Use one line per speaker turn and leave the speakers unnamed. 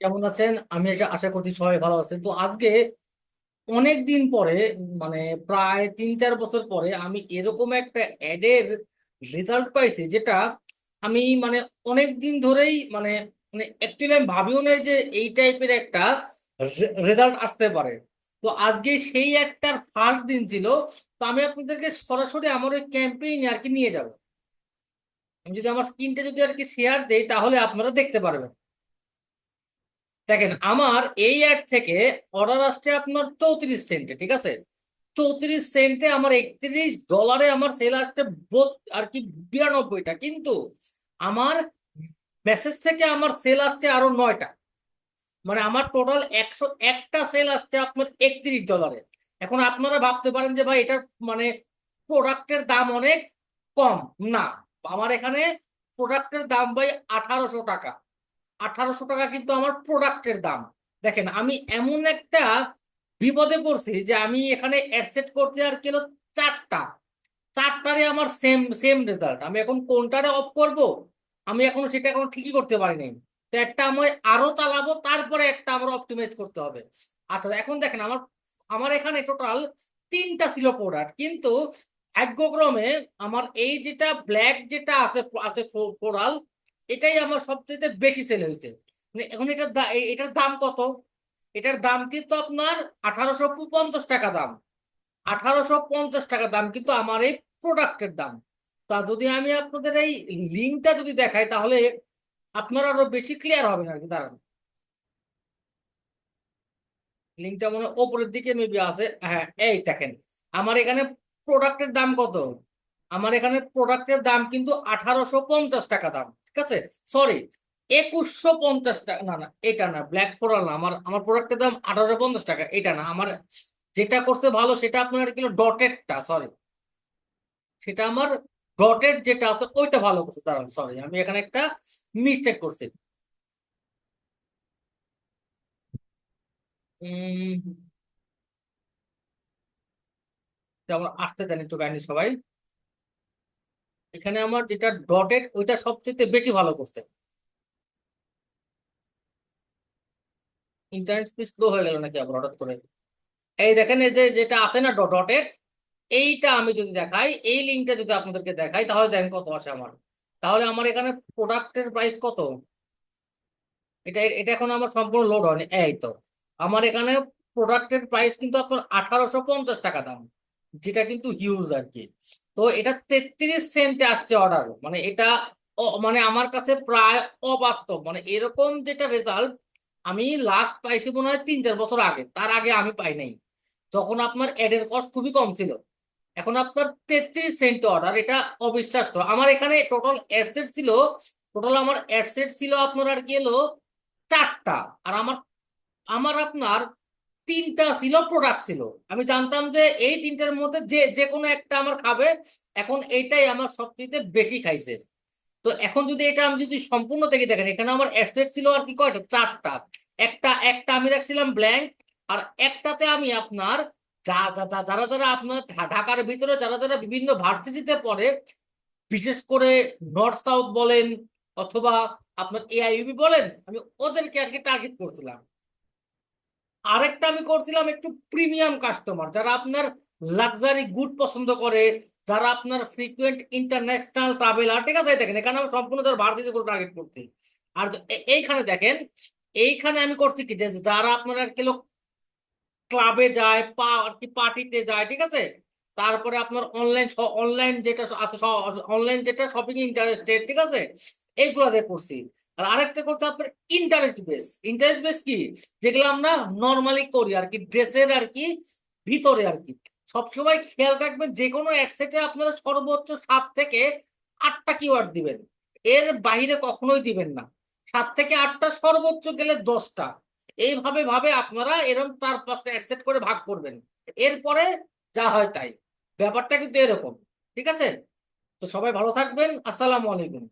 কেমন আছেন? আমি আশা আশা করছি সবাই ভালো আছেন। তো আজকে অনেক দিন পরে মানে প্রায় তিন চার বছর পরে আমি এরকম একটা অ্যাডের রেজাল্ট পাইছি যেটা আমি মানে অনেক দিন ধরেই মানে মানে অ্যাকচুয়ালি আমি ভাবিও নাই যে এই টাইপের একটা রেজাল্ট আসতে পারে। তো আজকে সেই একটার ফার্স্ট দিন ছিল। তো আমি আপনাদেরকে সরাসরি আমার ওই ক্যাম্পেইনে আর কি নিয়ে যাব। আমি যদি আমার স্ক্রিনটা যদি আর কি শেয়ার দেই, তাহলে আপনারা দেখতে পারবেন। দেখেন, আমার এই অ্যাড থেকে অর্ডার আসছে আপনার চৌত্রিশ সেন্টে ঠিক আছে? চৌত্রিশ সেন্টে আমার একত্রিশ ডলারে আমার সেল আসছে আর কি বিরানব্বইটা। কিন্তু আমার মেসেজ থেকে আমার সেল আসছে আরও নয়টা। মানে আমার টোটাল একশো একটা সেল আসছে আপনার একত্রিশ ডলারে এখন আপনারা ভাবতে পারেন যে ভাই, এটার মানে প্রোডাক্টের দাম অনেক কম। না, আমার এখানে প্রোডাক্টের দাম ভাই আঠারোশো টাকা। আঠারোশো টাকা কিন্তু আমার প্রোডাক্টের দাম। দেখেন, আমি এমন একটা বিপদে পড়ছি যে আমি এখানে অ্যাডসেট করছি আর কিলো চারটা। চারটারে আমার সেম সেম রেজাল্ট আমি এখন কোনটারে অফ করব? আমি এখন সেটা এখন ঠিকই করতে পারিনি তো একটা আমি আরও চালাবো, তারপরে একটা আমার অপটিমাইজ করতে হবে। আচ্ছা এখন দেখেন, আমার আমার এখানে টোটাল তিনটা ছিল প্রোডাক্ট কিন্তু ভাগ্যক্রমে আমার এই যেটা ব্ল্যাক যেটা আছে আছে ফ্লোরাল এটাই আমার সবচেয়ে বেশি সেল হয়েছে। মানে এখন এটার এটার দাম কত? এটার দাম কিন্তু আপনার আঠারোশো পঞ্চাশ টাকা দাম। আঠারোশো পঞ্চাশ টাকা দাম কিন্তু আমার এই প্রোডাক্টের দাম। তা যদি আমি আপনাদের এই লিঙ্কটা যদি দেখাই, তাহলে আপনার আরও বেশি ক্লিয়ার হবেন আর কি, দাঁড়ান। লিঙ্কটা মনে ওপরের দিকে মেবি আছে। হ্যাঁ এই দেখেন, আমার এখানে প্রোডাক্টের দাম কত? আমার এখানে প্রোডাক্টের দাম কিন্তু আঠারোশো পঞ্চাশ টাকা দাম, ঠিক আছে? সরি একুশশো পঞ্চাশ টাকা, না না, এটা না ব্ল্যাক ফোরাল না, আমার আমার প্রোডাক্টের দাম আঠারোশো পঞ্চাশ টাকা, এটা না, আমার যেটা করছে ভালো সেটা আপনার কিলো ডটেডটা সরি সেটা আমার ডটেড যেটা আছে ওইটা ভালো করছে দাঁড়ান সরি আমি এখানে একটা মিস্টেক করছি। আসতে দেন একটু কাহিনী সবাই। এখানে আমার যেটা ডটেড ওইটা সবচেয়ে বেশি ভালো করছে। ইন্টারনেট স্পিড স্লো হয়ে গেল নাকি আবার হঠাৎ করে? এই দেখেন, এই যে যেটা আছে না ডটেড এইটা আমি যদি দেখাই, এই লিঙ্কটা যদি আপনাদেরকে দেখাই, তাহলে দেখেন কত আসে আমার। তাহলে আমার এখানে প্রোডাক্টের প্রাইস কত? এটা এটা এখন আমার সম্পূর্ণ লোড হয়নি। এই তো, আমার এখানে প্রোডাক্টের প্রাইস কিন্তু আপনার আঠারোশো পঞ্চাশ টাকা দাম। যেটা কিন্তু হিউজ আর কি তো এটা তেত্রিশ সেন্টে আসছে অর্ডার মানে এটা মানে আমার কাছে প্রায় অবাস্তব। মানে এরকম যেটা রেজাল্ট আমি লাস্ট পাইছি মনে হয় তিন চার বছর আগে। তার আগে আমি পাই নাই। যখন আপনার এডের কস্ট খুবই কম ছিল। এখন আপনার তেত্রিশ সেন্ট অর্ডার এটা অবিশ্বাস্য। আমার এখানে টোটাল অ্যাডসেট ছিল টোটাল আমার অ্যাডসেট ছিল আপনার আর কি এলো চারটা। আর আমার আমার আপনার তিনটা ছিল প্রোডাক্ট ছিল। আমি জানতাম যে এই তিনটার মধ্যে যে যে কোনো একটা আমার খাবে, এখন এইটাই আমার সবচেয়ে বেশি খাইছে। তো এখন যদি এটা আমি যদি সম্পূর্ণ থেকে দেখেন, এখানে আমার অ্যাসেট ছিল আর কি কয়টা? চারটা। একটা একটা আমি রাখছিলাম ব্ল্যাঙ্ক আর একটাতে আমি আপনার যারা যারা আপনার ঢাকার ভিতরে, যারা যারা বিভিন্ন ভার্সিটিতে পড়ে, বিশেষ করে নর্থ সাউথ বলেন, অথবা আপনার এআইইউবি বলেন, আমি ওদেরকে আর কি টার্গেট করছিলাম। আরেকটা আমি করছিলাম একটু প্রিমিয়াম কাস্টমার যারা আপনার লাক্সারি গুড পছন্দ করে, যারা আপনার ফ্রিকুয়েন্ট ইন্টারন্যাশনাল ট্রাভেলার ঠিক আছে? দেখেন, এখানে আমি সম্পূর্ণ যারা ভারতীয় টার্গেট করছি। আর এইখানে দেখেন, এইখানে আমি করছি কি? যে যারা আপনার আর কি লোক ক্লাবে যায় পা কি পার্টিতে যায়, ঠিক আছে? তারপরে আপনার অনলাইন অনলাইন যেটা আছে অনলাইন যেটা শপিং ইন্টারেস্টেড ঠিক আছে? এইগুলাতে করছি। আর আরেকটা করছে আপনার ইন্টারেস্ট বেস ইন্টারেস্ট বেস কি? যেগুলো আমরা নর্মালি করি আর কি ড্রেসের আর কি, ভিতরে আর কি। সবসময় খেয়াল রাখবেন যে কোনো অ্যাডসেটে আপনারা সর্বোচ্চ সাত থেকে আটটা কিওয়ার্ড দিবেন। এর বাইরে কখনোই দিবেন না। সাত থেকে আটটা সর্বোচ্চ গেলে দশটা। এইভাবে ভাবে আপনারা এরকম চার পাঁচটা অ্যাডসেট করে ভাগ করবেন। এরপরে যা হয় তাই। ব্যাপারটা কিন্তু এরকম। ঠিক আছে? তো সবাই ভালো থাকবেন। আসসালামু আলাইকুম।